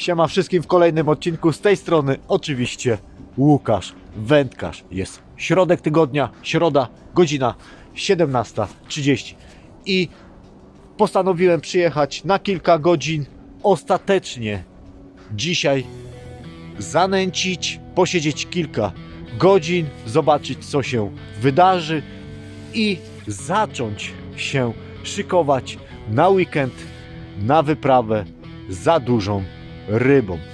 Siema wszystkim w kolejnym odcinku. Z tej strony oczywiście Łukasz Wędkarz. Jest środek tygodnia, środa, godzina 17.30 i postanowiłem przyjechać na kilka godzin ostatecznie. Dzisiaj zanęcić, posiedzieć kilka godzin, zobaczyć co się wydarzy i zacząć się szykować na weekend, na wyprawę za dużą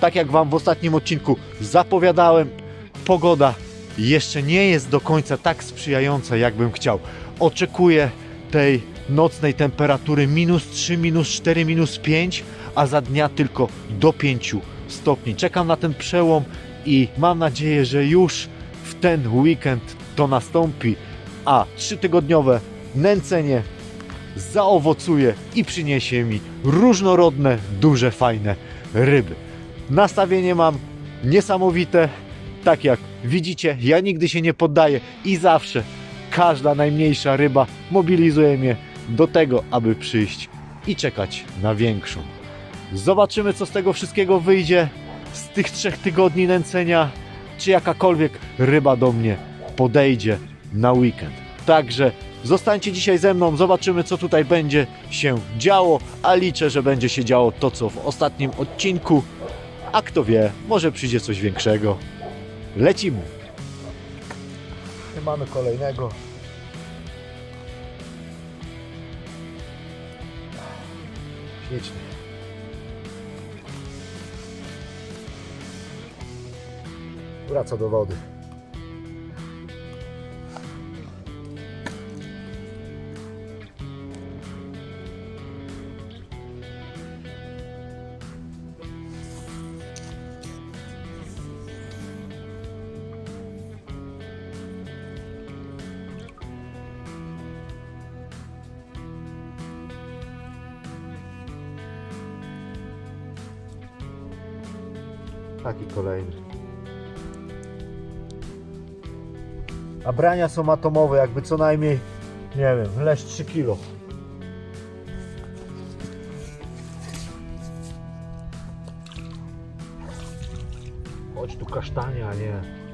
Tak jak Wam w ostatnim odcinku zapowiadałem, pogoda jeszcze nie jest do końca tak sprzyjająca, jakbym chciał. Oczekuję tej nocnej temperatury minus 3, minus 4, minus 5, a za dnia tylko do 5 stopni. Czekam na ten przełom i mam nadzieję, że już w ten weekend to nastąpi, a trzytygodniowe nęcenie zaowocuje i przyniesie mi różnorodne, duże, fajne ryby. Nastawienie mam niesamowite. Tak jak widzicie, ja nigdy się nie poddaję i zawsze każda najmniejsza ryba mobilizuje mnie do tego, aby przyjść i czekać na większą. Zobaczymy, co z tego wszystkiego wyjdzie z tych trzech tygodni nęcenia, czy jakakolwiek ryba do mnie podejdzie na weekend. Także zostańcie dzisiaj ze mną, zobaczymy, co tutaj będzie się działo, a liczę, że będzie się działo to, co w ostatnim odcinku. A kto wie, może przyjdzie coś większego. Lecimy. Mamy kolejnego. Śliczny. Wraca do wody. Taki kolejny. A brania są atomowe, jakby co najmniej, nie wiem, leż 3 kilo. Chodź tu kasztania, nie.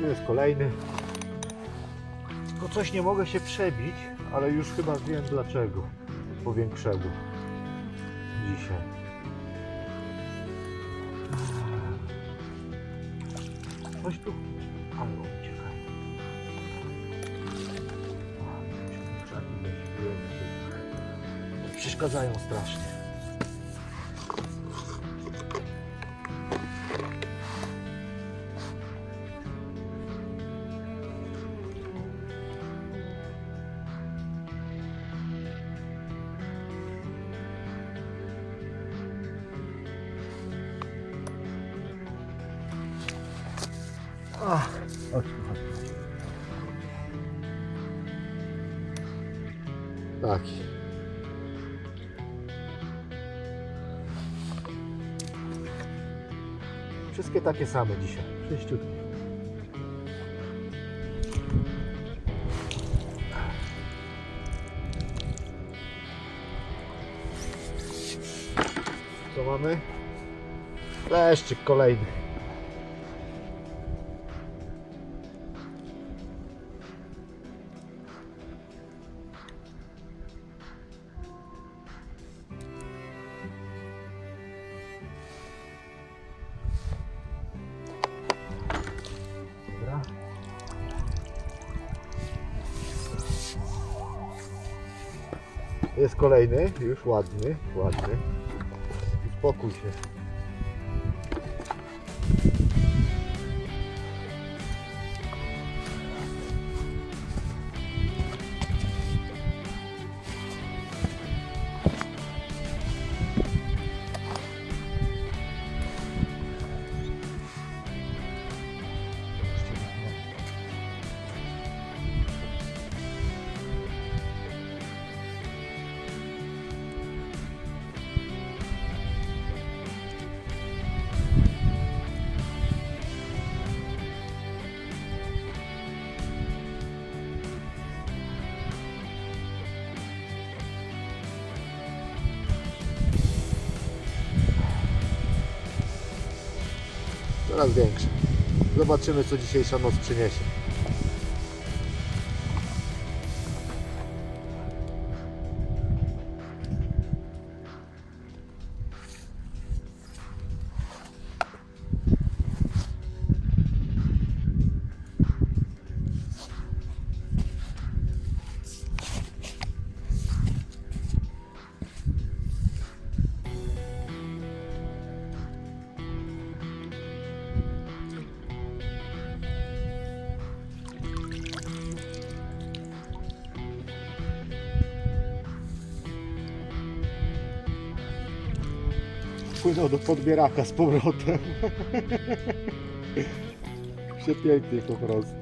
Tu jest kolejny. Tylko coś nie mogę się przebić, ale już chyba wiem dlaczego. Powiększego. Dzisiaj. Coś tu. Ale uciekaj. Przeszkadzają strasznie. Ach, chodź chodź. Tak. Wszystkie takie same dzisiaj. Sześciutkie. Co mamy? Leszczyk kolejny. Jest kolejny, już ładny, ładny. Uspokój się. Coraz większe. Zobaczymy, co dzisiejsza noc przyniesie. Płynął do podbieraka z powrotem. Przepięknie po prostu.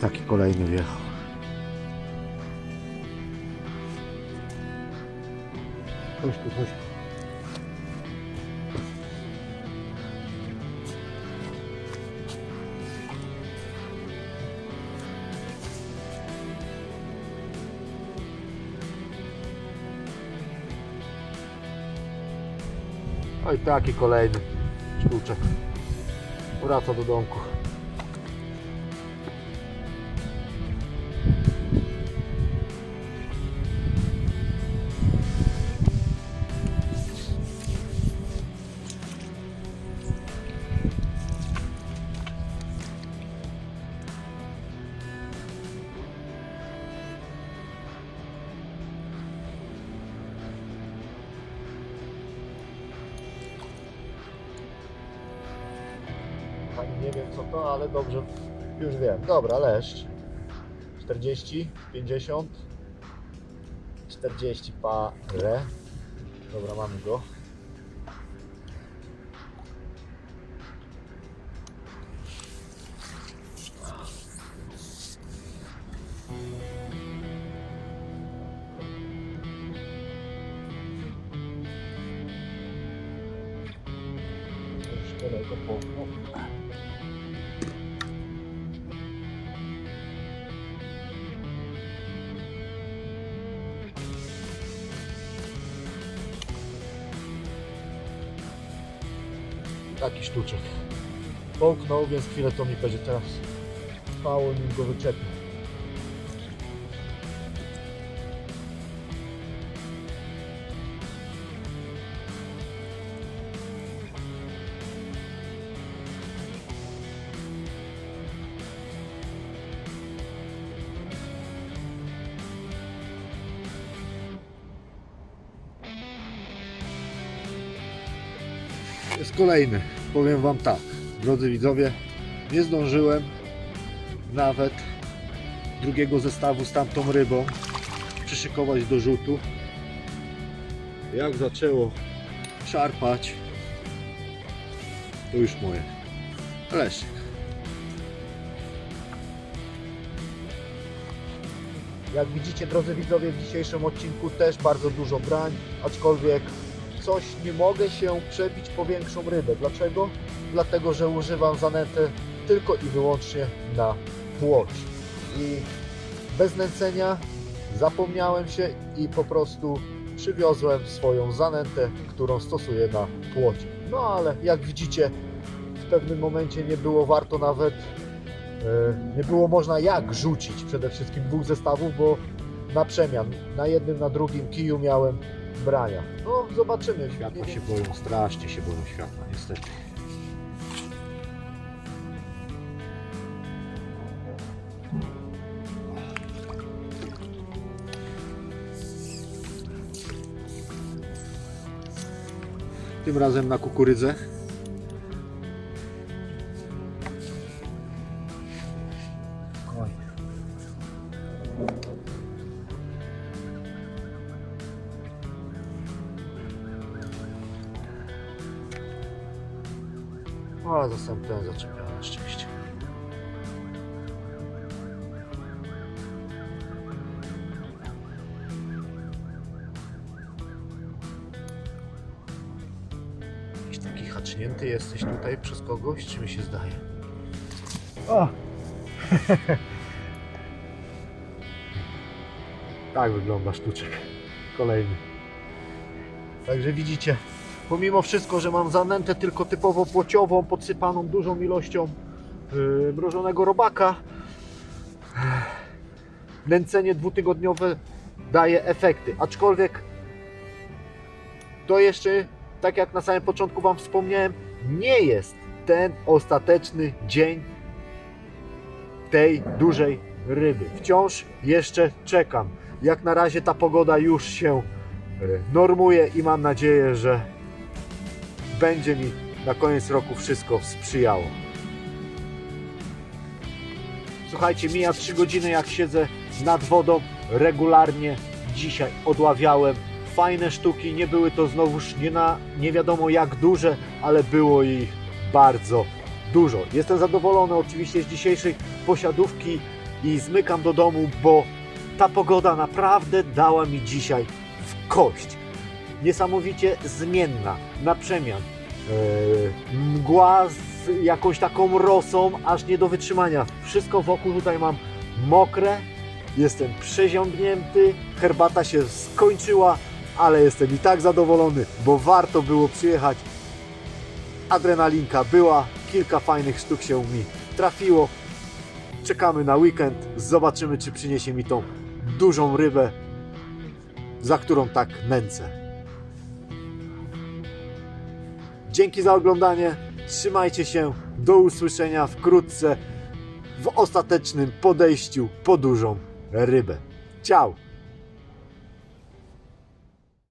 Taki kolejny wjechał. Chodź tu, chodź tu. Oj, taki kolejny sztuczek. Wraca do domku. Nie wiem co to, ale dobrze już wiem. Dobra, leszcz. 40, 50, 40 parę. Dobra, mamy go. Już daleko połknął. Taki sztuczek. Połknął, więc chwilę to mi będzie teraz trwało, nim go wyczepię. jest kolejny. Powiem Wam tak, drodzy widzowie, nie zdążyłem nawet drugiego zestawu z tamtą rybą przyszykować do rzutu. Jak zaczęło szarpać, to już moje. Leszek. Jak widzicie, drodzy widzowie, w dzisiejszym odcinku też bardzo dużo brań, aczkolwiek coś nie mogę się przebić po większą rybę. Dlaczego? Dlatego, że używam zanętę tylko i wyłącznie na płoć. I bez nęcenia zapomniałem się i po prostu przywiozłem swoją zanętę, którą stosuję na płocie. No ale jak widzicie, w pewnym momencie nie było warto nawet, e, nie było można jak rzucić przede wszystkim dwóch zestawów, bo na przemian, na jednym, na drugim kiju miałem brania. No zobaczymy. Światła się boją, strasznie się boją światła, niestety. Tym razem na kukurydzę. Oj. O, zostałem ten zaczepiony na szczęście. Jakiś taki hacznięty jesteś tutaj przez kogoś, czy mi się zdaje? O! tak wygląda sztuczek. Kolejny. Także widzicie, pomimo wszystko, że mam zanętę tylko typowo płociową, podsypaną dużą ilością yy, mrożonego robaka, nęcenie dwutygodniowe daje efekty. Aczkolwiek to jeszcze, tak jak na samym początku Wam wspomniałem, nie jest ten ostateczny dzień tej dużej ryby. Wciąż jeszcze czekam. Jak na razie ta pogoda już się e, normuje i mam nadzieję, że będzie mi na koniec roku wszystko sprzyjało. Słuchajcie, mija 3 godziny jak siedzę nad wodą regularnie. Dzisiaj odławiałem fajne sztuki. Nie były to znowuż nie, na, nie wiadomo jak duże, ale było ich bardzo dużo. Jestem zadowolony oczywiście z dzisiejszej posiadówki i zmykam do domu, bo ta pogoda naprawdę dała mi dzisiaj w kość. Niesamowicie zmienna, na przemian. Eee, mgła z jakąś taką rosą, aż nie do wytrzymania. Wszystko wokół tutaj mam mokre, jestem przeziąbnięty, herbata się skończyła, ale jestem i tak zadowolony, bo warto było przyjechać. Adrenalinka była, kilka fajnych sztuk się mi trafiło. Czekamy na weekend, zobaczymy czy przyniesie mi tą dużą rybę, za którą tak nęcę. Dzięki za oglądanie, trzymajcie się, do usłyszenia wkrótce w ostatecznym podejściu po dużą rybę. Ciao!